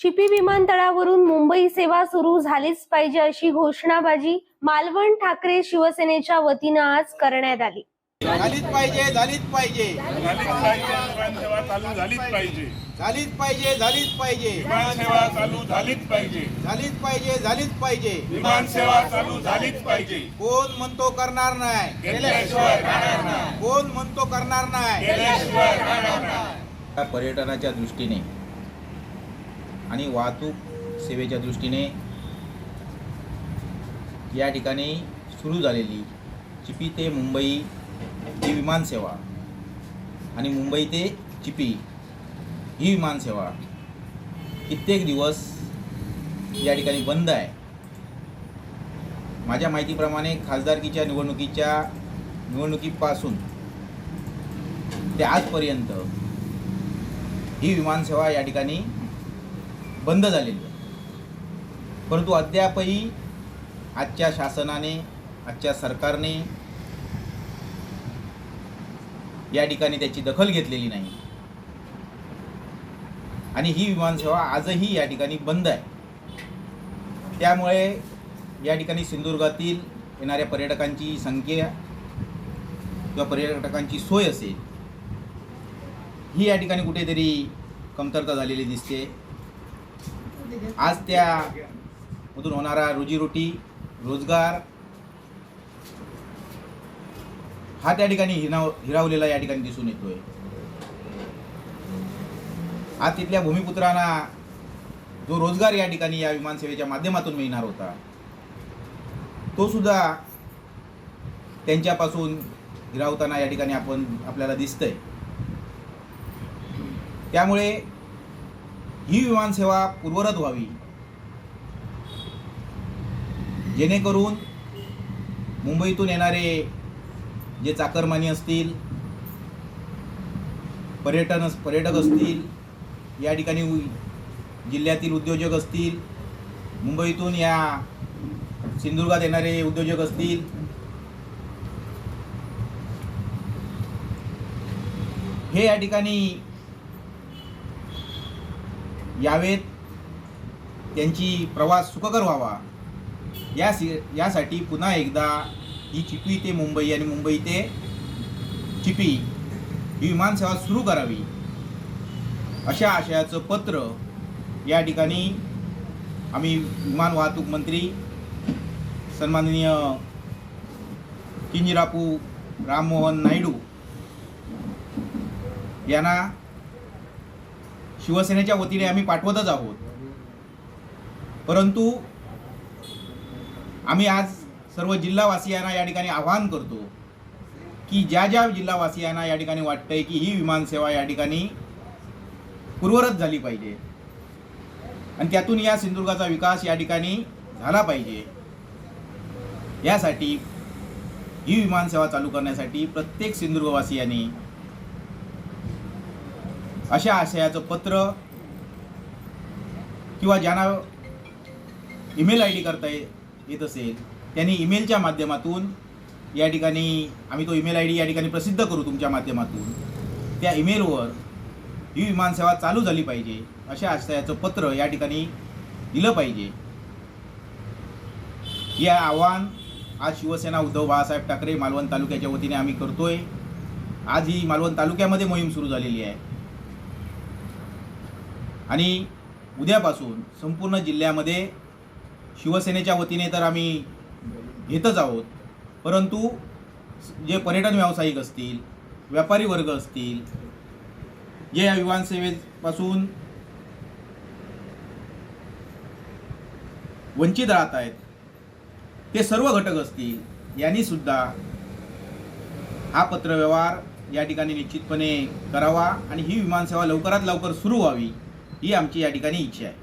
चिपी विमानतळावरून मुंबई सेवा सुरू झालीच पाहिजे अशी घोषणाबाजी मालवण ठाकरे शिवसेनेच्या वतीनं आज करण्यात आली. झालीच पाहिजे झालीच पाहिजे. झालीच पाहिजे विमानसेवा चालू झालीच पाहिजे. झालीच पाहिजे झालीच पाहिजे. विमानसेवा चालू झालीच पाहिजे. झालीच पाहिजे झालीच पाहिजे. विमानसेवा चालू झालीच पाहिजे. कोण म्हणतो करणार नाही? केल्याशिवाय राहणार नाही. कोण म्हणतो करणार नाही? राहणार पर्यटनाच्या दृष्टीने आणि वाहतूक सेवेच्या दृष्टीने या ठिकाणी सुरू झालेली चिपी ते मुंबई ही विमानसेवा आणि मुंबई ते चिपी ही विमानसेवा कित्येक दिवस या ठिकाणी बंद आहे. माझ्या माहितीप्रमाणे खासदारकीच्या निवडणुकीच्या निवडणुकीपासून ते आजपर्यंत ही विमानसेवा या ठिकाणी बंद झालेली आहे परंतु अद्यापही आजच्या शासनाने आजच्या सरकारने या ठिकाणी त्याची दखल घेतलेली नाही. आणि ही विमानसेवा आजही या ठिकाणी बंद आहे. त्यामुळे या ठिकाणी सिंधुदुर्गातील येणाऱ्या पर्यटकांची संख्या किंवा पर्यटकांची सोय असेल ही या ठिकाणी कुठेतरी कमतरता झालेली दिसते. आज त्या मधून होणारा रोजीरोटी रोजगार हा त्या ठिकाणी हिराव हिरावलेला या ठिकाणी दिसून येतोय. आज तिथल्या भूमिपुत्रांना जो रोजगार या ठिकाणी या विमानसेवेच्या माध्यमातून मिळणार होता तो सुद्धा त्यांच्यापासून हिरावताना या ठिकाणी आपण आपल्याला दिसतंय. त्यामुळे ही विमानसेवा पूर्वरत व्हावी. जेणेकरून मुंबईतून येणारे जे चाकरमानी असतील पर्यटन पर्यटक असतील या ठिकाणी उ- जिल्ह्यातील उद्योजक असतील मुंबईतून या सिंधुदुर्गात येणारे उद्योजक असतील हे या ठिकाणी यावेत त्यांची प्रवास सुखकर व्हावा. या सी यासाठी पुन्हा एकदा ही चिपी ते मुंबई आणि मुंबई ते चिपी ही विमानसेवा सुरू करावी. अशा आशयाचं पत्र या ठिकाणी आम्ही विमान वाहतूक मंत्री सन्माननीय किंजिरापू राममोहन नायडू यांना शिवसेनेच्या वतीने आम्ही पाठवतच आहोत. परंतु आम्ही आज सर्व जिल्हावासियांना या ठिकाणी आवाहन करतो की ज्या ज्या जिल्हावासियांना या ठिकाणी वाटतंय की ही विमानसेवा या ठिकाणी पूर्वरत झाली पाहिजे आणि त्यातून या सिंधुदुर्गाचा विकास या ठिकाणी झाला पाहिजे यासाठी ही विमानसेवा चालू करण्यासाठी प्रत्येक सिंधुदुर्गवासियांनी अशा आशयाचं पत्र किंवा ज्यांना ईमेल आय डी करता येत असेल त्यांनी ईमेलच्या माध्यमातून या ठिकाणी आम्ही तो ईमेल आय डी या ठिकाणी प्रसिद्ध करू तुमच्या माध्यमातून. त्या ईमेलवर ही विमानसेवा चालू झाली पाहिजे अशा आशयाचं पत्र या ठिकाणी दिलं पाहिजे. या आव्हान आज शिवसेना उद्धव बाळासाहेब ठाकरे मालवण तालुक्याच्या वतीने आम्ही करतोय. आज ही मालवण तालुक्यामध्ये मोहीम सुरू झालेली आहे. आणि उद्यापासून संपूर्ण जिल्ह्यामध्ये शिवसेनेच्या वतीने तर आम्ही घेतच आहोत. परंतु जे पर्यटन व्यावसायिक असतील व्यापारी वर्ग असतील जे या विमानसेवेपासून वंचित राहत आहेत ते सर्व घटक असतील यांनी सुद्धा हा पत्रव्यवहार या ठिकाणी निश्चितपणे करावा आणि ही विमानसेवा लवकरात लवकर सुरू व्हावी. ही आमची या ठिकाणी इच्छा आहे.